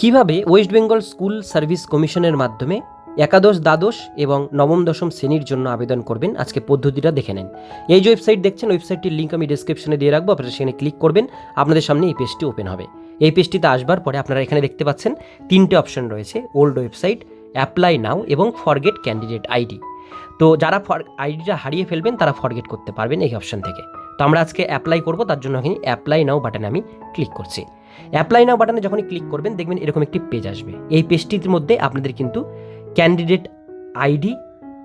কীভাবে West Bengal school service কমিশনের মাধ্যমে একাদশ, দ্বাদশ এবং নবম, দশম শ্রেণির জন্য আবেদন করবেন? আজকে পদ্ধতিটা দেখে নেন। এই যে ওয়েবসাইট দেখছেন, ওয়েবসাইটটির লিঙ্ক আমি ডিসক্রিপশনে দিয়ে রাখব, আপনারা সেখানে ক্লিক করবেন। আপনাদের সামনে এই পেজটি ওপেন হবে। এই পেজটিতে আসবার পরে আপনারা এখানে দেখতে পাচ্ছেন, তিনটে অপশন রয়েছে ওল্ড ওয়েবসাইট অ্যাপ্লাই নাও এবং ফরগেট ক্যান্ডিডেট আইডি তো যারা ফর আইডিটা হারিয়ে ফেলবেন, তারা ফরগেট করতে পারবেন এই অপশন থেকে। তো আমরা আজকে অ্যাপ্লাই করব, তার জন্য এখানে অ্যাপ্লাই নাও বাটনে আমি ক্লিক করছি। অ্যাপ্লাই নাও বাটনে যখনই ক্লিক করবেন, দেখবেন এরকম একটি পেজ আসবে। এই পেজটির মধ্যে আপনাদের কিন্তু candidate ID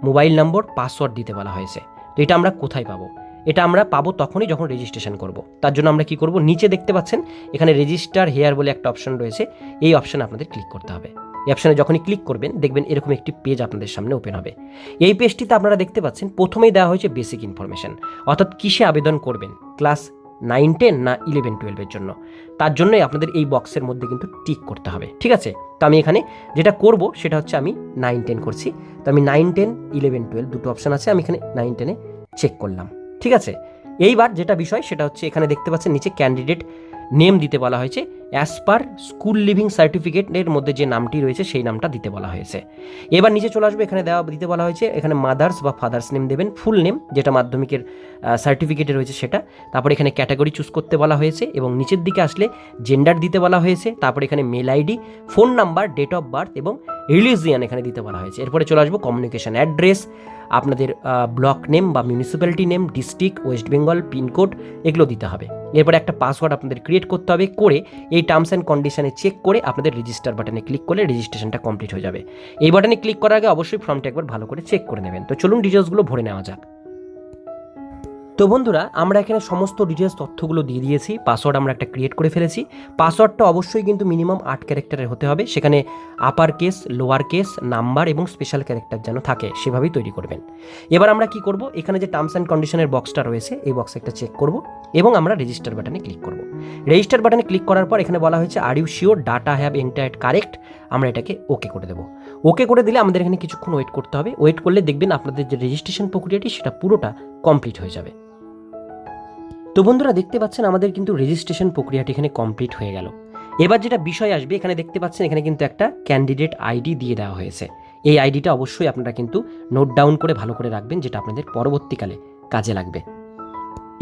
mobile number password দিতে বলা হয়েছে। তো এটা আমরা কোথায় পাবো? এটা আমরা পাবো তখনই যখন রেজিস্ট্রেশন করব। তার জন্য আমরা কি করব? নিচে দেখতে পাচ্ছেন, এখানে রেজিস্টার হেয়ার বলে একটা অপশন রয়েছে। এই অপশানে আপনাদের ক্লিক করতে হবে। এই অপশানে যখনই ক্লিক করবেন, দেখবেন এরকম একটি পেজ আপনাদের সামনে ওপেন হবে। এই পেজটিতে আপনারা দেখতে পাচ্ছেন, প্রথমেই দেওয়া হয়েছে বেসিক ইনফরমেশন অর্থাৎ কিসে আবেদন করবেন? ক্লাস নাইন টেন না ইলেভেন টুয়েলভের জন্য? তার জন্যই আপনাদের এই বক্সের মধ্যে কিন্তু টিক করতে হবে, ঠিক আছে? তো আমি এখানে যেটা করব, সেটা হচ্ছে আমি নাইন টেন করছি। তো আমি নাইন টেন ইলেভেন টুয়েলভ দুটো অপশান আছে, আমি এখানে নাইন টেনে চেক করলাম, ঠিক আছে? এইবার যেটা বিষয়, সেটা হচ্ছে এখানে দেখতে পাচ্ছেন, নিচে ক্যান্ডিডেট নেম দিতে বলা হয়েছে। অ্যাজ পার স্কুল লিভিং সার্টিফিকেটের মধ্যে যে নামটি রয়েছে, সেই নামটা দিতে বলা হয়েছে। এবার নিচে চলে আসবে, এখানে দেওয়া, দিতে বলা হয়েছে, এখানে মাদার্স বা ফাদার্স নেম দেবেন ফুল নেম যেটা মাধ্যমিকের সার্টিফিকেটে রয়েছে সেটা। তারপর এখানে ক্যাটাগরি চুজ করতে বলা হয়েছে এবং নিচের দিকে আসলে জেন্ডার দিতে বলা হয়েছে। তারপর এখানে mail ID phone number date of birth এবং রিলিজিয়ান এখানে দিতে বলা হয়েছে। এরপরে চলে আসব কমিউনিকেশন অ্যাড্রেস আপনাদের ব্লক নেম বা municipality name district West Bengal pin code এগুলো দিতে হবে। এরপরে একটা পাসওয়ার্ড আপনাদের ক্রিয়েট করতে হবে করে এই টার্মস অ্যান্ড কন্ডিশানে চেক করে আপনাদের রেজিস্টার বাটনে ক্লিক করলে রেজিস্ট্রেশনটা কমপ্লিট হয়ে যাবে। এই বাটনে ক্লিক করার আগে অবশ্যই ফর্মটা একবার ভালো করে চেক করে নেবেন। তো চলুন ডিটেলসগুলো ভরে নেওয়া যাক। তো বন্ধুরা, আমরা এখানে সমস্ত ডিটেলস তথ্যগুলো দিয়ে দিয়েছি। পাসওয়ার্ড আমরা একটা ক্রিয়েট করে ফেলেছি। পাসওয়ার্ডটা অবশ্যই কিন্তু মিনিমাম আট ক্যারেক্টারের হতে হবে। সেখানে upper case lower case number এবং স্পেশাল ক্যারেক্টার যেন থাকে, সেভাবেই তৈরি করবেন। এবার আমরা কি করব? এখানে যে টার্মস অ্যান্ড কন্ডিশনের বক্সটা রয়েছে, এই বক্সে একটা চেক করব এবং আমরা রেজিস্টার বাটনে ক্লিক করব। রেজিস্টার বাটনে ক্লিক করার পর এখানে বলা হয়েছে are you sure data have এন্টায়ার্ড correct আমরা এটাকে ওকে করে দেবো। ওকে করে দিলে আমাদের এখানে কিছুক্ষণ ওয়েট করতে হবে। ওয়েট করলে দেখবেন আপনাদের যে রেজিস্ট্রেশন প্রক্রিয়াটি, সেটা পুরোটা কমপ্লিট হয়ে যাবে। তো বন্ধুরা দেখতে পাচ্ছেন আমাদের কিন্তু রেজিস্ট্রেশন প্রক্রিয়াটি এখানে কমপ্লিট হয়ে গেল। এবার যেটা বিষয় আসবে, এখানে দেখতে পাচ্ছেন এখানে কিন্তু একটা ক্যান্ডিডেট আইডি দিয়ে দেওয়া হয়েছে। এই আইডিটা অবশ্যই আপনারা কিন্তু নোট ডাউন করে ভালো করে রাখবেন, যেটা আপনাদের পরবর্তীকালে কাজে লাগবে।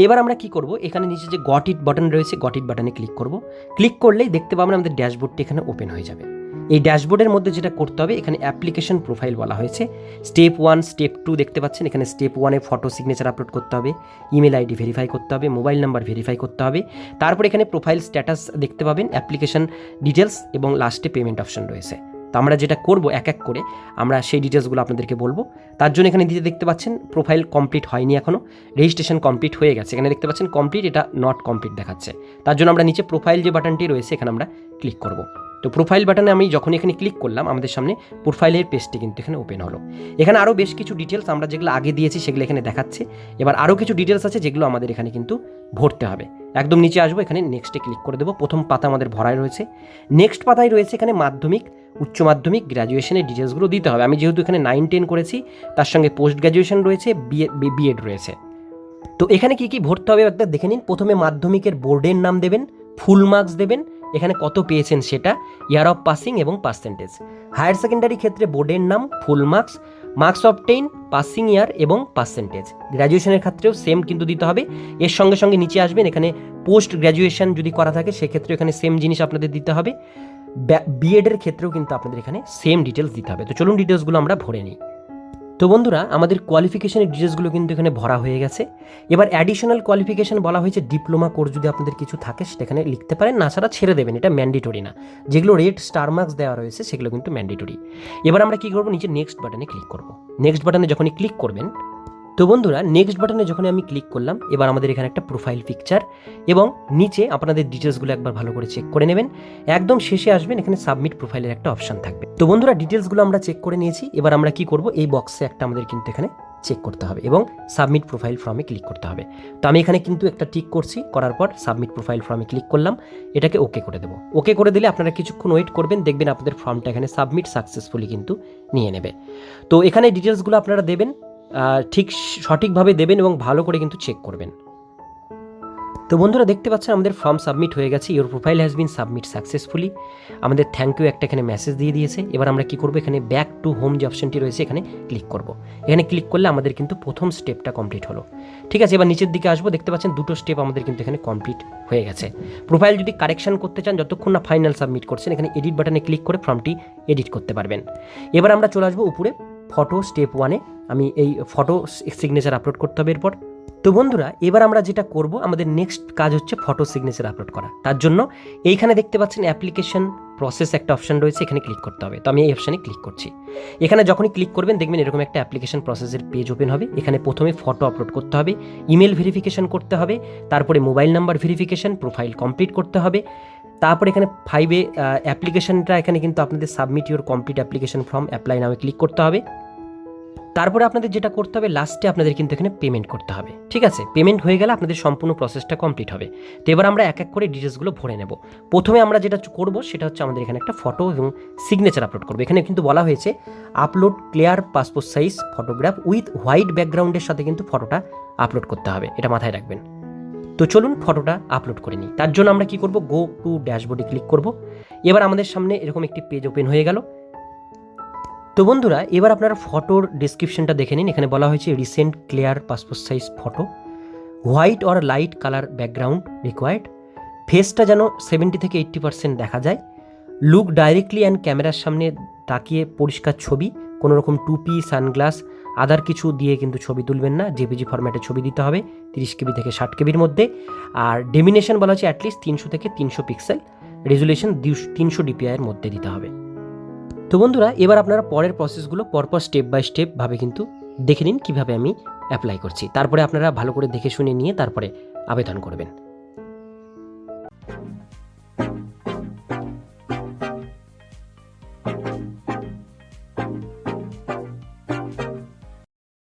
এবার আমরা কি করব? এখানে নিচে যে গট ইট বাটন রয়েছে গট ইট বাটনে ক্লিক করব। ক্লিক করলেই দেখতে পাবেন আমাদের ড্যাশবোর্ডটি এখানে ওপেন হয়ে যাবে। এই ড্যাশবোর্ডের মধ্যে যেটা করতে হবে, এখানে অ্যাপ্লিকেশন প্রোফাইল বলা হয়েছে। স্টেপ ওয়ান, স্টেপ টু দেখতে পাচ্ছেন, এখানে স্টেপ ওয়ানে ফটো সিগনেচার আপলোড করতে হবে, ইমেল আইডি ভেরিফাই করতে হবে, মোবাইল নাম্বার ভেরিফাই করতে হবে। তারপর এখানে প্রোফাইল স্ট্যাটাস দেখতে পাবেন, অ্যাপ্লিকেশন ডিটেলস এবং লাস্টে পেমেন্ট অপশন রয়েছে। তো আমরা যেটা করব এক এক করে, আমরা সেই ডিটেলসগুলো আপনাদেরকে বলব। তার জন্য এখানে দিতে দেখতে পাচ্ছেন, প্রোফাইল কমপ্লিট হয়নি এখনও রেজিস্ট্রেশন কমপ্লিট হয়ে গেছে। এখানে দেখতে পাচ্ছেন, কমপ্লিট, এটা নট কমপ্লিট দেখাচ্ছে। তার জন্য আমরা নিচে প্রোফাইল যে বাটনটি রয়েছে, এখানে আমরা ক্লিক করব। তো প্রোফাইল বাটনে আমি যখন এখানে ক্লিক করলাম, আমাদের সামনে প্রোফাইলের পেজটি কিন্তু এখানে ওপেন হলো। এখানে আরও বেশ কিছু ডিটেলস আমরা যেগুলো আগে দিয়েছি সেগুলো এখানে দেখাচ্ছে। এবার আরও কিছু ডিটেলস আছে যেগুলো আমাদের এখানে কিন্তু ভরতে হবে। একদম নিচে আসব, এখানে নেক্সটে ক্লিক করে দেবো। প্রথম পাতা আমাদের ভরায় রয়েছে। নেক্সট পাতায় রয়েছে এখানে মাধ্যমিক, উচ্চ মাধ্যমিক গ্র্যাজুয়েশনের ডিটেলসগুলো দিতে হবে। আমি যেহেতু এখানে নাইন টেন করেছি, তার সঙ্গে পোস্ট গ্র্যাজুয়েশন রয়েছে বিএ বিএড রয়েছে। তো এখানে কি কি ভরতে হবে একবার দেখে নিন। প্রথমে মাধ্যমিকের বোর্ডের নাম দেবেন ফুল মার্কস দেবেন এখানে কত পেয়েছেন সেটা? ইয়ার অফ পাসিং এবং পার্সেন্টেজ হায়ার সেকেন্ডারি ক্ষেত্রে বোর্ডের নাম full marks marks of ten passing year এবং পার্সেন্টেজ গ্র্যাজুয়েশনের ক্ষেত্রেও সেম কিন্তু দিতে হবে। এর সঙ্গে সঙ্গে নিচে আসবেন, এখানে পোস্ট গ্র্যাজুয়েশন যদি করা থাকে সেক্ষেত্রে এখানে সেম জিনিস আপনাদের দিতে হবে। বিএডের ক্ষেত্রেও কিন্তু আপনাদের এখানে সেম ডিটেলস দিতে হবে। তো চলুন ডিটেলসগুলো আমরা ভরে নিই। তো বন্ধুরা, আমাদের কোয়ালিফিকেশনের ডিটেলসগুলো কিন্তু এখানে ভরা হয়ে গেছে। এবার অ্যাডিশনাল কোয়ালিফিকেশন বলা হয়েছে ডিপ্লোমা কোর্স যদি আপনাদের কিছু থাকে সেটা এখানে লিখতে পারেন। না ছাড়া ছেড়ে দেবেন, এটা ম্যান্ডেটরি না। যেগুলো রেড স্টার মার্কস দেওয়া রয়েছে, সেগুলো কিন্তু ম্যান্ডেটরি এবার আমরা কী করব, নিচে নেক্সট বাটনে ক্লিক করব। নেক্সট বাটনে যখনই ক্লিক করবেন তো বন্ধুরা নেক্সট বাটনে যখন আমি ক্লিক করলাম, এবার আমাদের এখানে একটা প্রোফাইল পিকচার এবং নিচে আপনাদের ডিটেলসগুলো একবার ভালো করে চেক করে নেবেন। একদম শেষে আসবেন, এখানে সাবমিট প্রোফাইলের একটা অপশন থাকবে। তো বন্ধুরা ডিটেলসগুলো আমরা চেক করে নিয়েছি। এবার আমরা কি করব? এই বক্সে একটা আমাদের কিন্তু এখানে চেক করতে হবে এবং সাবমিট প্রোফাইল ফর্মে ক্লিক করতে হবে। তো আমি এখানে কিন্তু একটা টিক করছি, করার পর সাবমিট প্রোফাইল ফর্মে ক্লিক করলাম, এটাকে ওকে করে দেবো। ওকে করে দিলে আপনারা কিছুক্ষণ ওয়েট করবেন, দেখবেন আপনাদের ফর্মটা এখানে সাবমিট সাকসেসফুলি কিন্তু নিয়ে নেবে। তো এখানে ডিটেলসগুলো আপনারা দেবেন ঠিক সঠিকভাবে দেবেন এবং ভালো করে কিন্তু চেক করবেন। তো বন্ধুরা, দেখতে পাচ্ছেন আমাদের ফর্ম সাবমিট হয়ে গেছে। Your profile has been submit successfully আমাদের থ্যাংক ইউ একটা এখানে মেসেজ দিয়ে দিয়েছে। এবার আমরা কি করব? এখানে ব্যাক টু হোম যে অপশনটি রয়েছে, এখানে ক্লিক করব। এখানে ক্লিক করলে আমাদের কিন্তু প্রথম স্টেপটা কমপ্লিট হলো। ঠিক আছে, এবার নিচের দিকে আসব। দেখতে পাচ্ছেন দুটো স্টেপ আমাদের কিন্তু এখানে কমপ্লিট হয়ে গেছে। প্রোফাইল যদি কারেকশন করতে চান, যতক্ষণ না ফাইনাল সাবমিট করছেন, এখানে এডিট বাটনে ক্লিক করে ফর্মটি এডিট করতে পারবেন। এবার আমরা চলে আসব উপরে। ফটো স্টেপ ওয়ানে আমি এই ফটো সিগনেচার আপলোড করতে হবে এরপর। তো বন্ধুরা, এবার আমরা যেটা করব, আমাদের নেক্সট কাজ হচ্ছে ফটো সিগনেচার আপলোড করা। তার জন্য এইখানে দেখতে পাচ্ছেন অ্যাপ্লিকেশন প্রসেস একটা অপশন রয়েছে, এখানে ক্লিক করতে হবে। তো আমি এই অপশানে ক্লিক করছি। এখানে যখনই ক্লিক করবেন, দেখবেন এরকম একটা অ্যাপ্লিকেশন প্রসেসের পেজ ওপেন হবে। এখানে প্রথমে ফটো আপলোড করতে হবে ইমেল ভেরিফিকেশন করতে হবে, তারপরে mobile number verification profile complete করতে হবে। তারপরে এখানে ফাইভে অ্যাপ্লিকেশনটা এখানে কিন্তু আপনাদের submit your complete application form apply নামে ক্লিক করতে হবে। তারপরে আপনাদের যেটা করতে হবে লাস্টে আপনাদের কিন্তু এখানে পেমেন্ট করতে হবে। ঠিক আছে? পেমেন্ট হয়ে গেলে আপনাদের সম্পূর্ণ প্রসেসটা কমপ্লিট হবে। তো এবার আমরা এক এক করে ডিটেলসগুলো ভরে নেব। প্রথমে আমরা যেটা করব, সেটা হচ্ছে আমাদের এখানে একটা ফটো এবং সিগনেচার আপলোড করব। এখানে কিন্তু বলা হয়েছে upload clear passport size photograph with white ব্যাকগ্রাউন্ডের সাথে কিন্তু ফটোটা আপলোড করতে হবে। এটা মাথায় রাখবেন। তো চলুন ফটোটা আপলোড করে নিই। তার জন্য আমরা কি করব? গো টু ড্যাশবোর্ডে ক্লিক করব। এবার আমাদের সামনে এরকম একটি পেজ ওপেন হয়ে গেল। তো বন্ধুরা, এবার আপনারা ফটোর ডিসক্রিপশনটা দেখে নিন। এখানে বলা হয়েছে recent clear passport size photo white or light colour background required ফেসটা যেন সেভেন্টি থেকে এইট্টি পার্সেন্ট দেখা যায়। লুক ডাইরেক্টলি অ্যান্ড ক্যামেরার সামনে তাকিয়ে পরিষ্কার ছবি, কোনো রকম টুপি, সানগ্লাস আদার কিছু দিয়ে কিন্তু ছবি তুলবেন না। জেপিজি ফরম্যাটে ছবি দিতে হবে তিরিশ কেবি থেকে ষাট কেবির মধ্যে। আর ডেমিনেশন বলা হচ্ছে অ্যাটলিস্ট তিনশো থেকে তিনশো পিক্সেল রেজুলেশন তিনশো ডিপিআইয়ের মধ্যে দিতে হবে। তো বন্ধুরা, এবার আপনারা পরের প্রসেসগুলো পরপর স্টেপ বাই স্টেপভাবে কিন্তু দেখে নিন কীভাবে আমি অ্যাপ্লাই করছি। তারপরে আপনারা ভালো করে দেখে শুনে নিয়ে তারপরে আবেদন করবেন।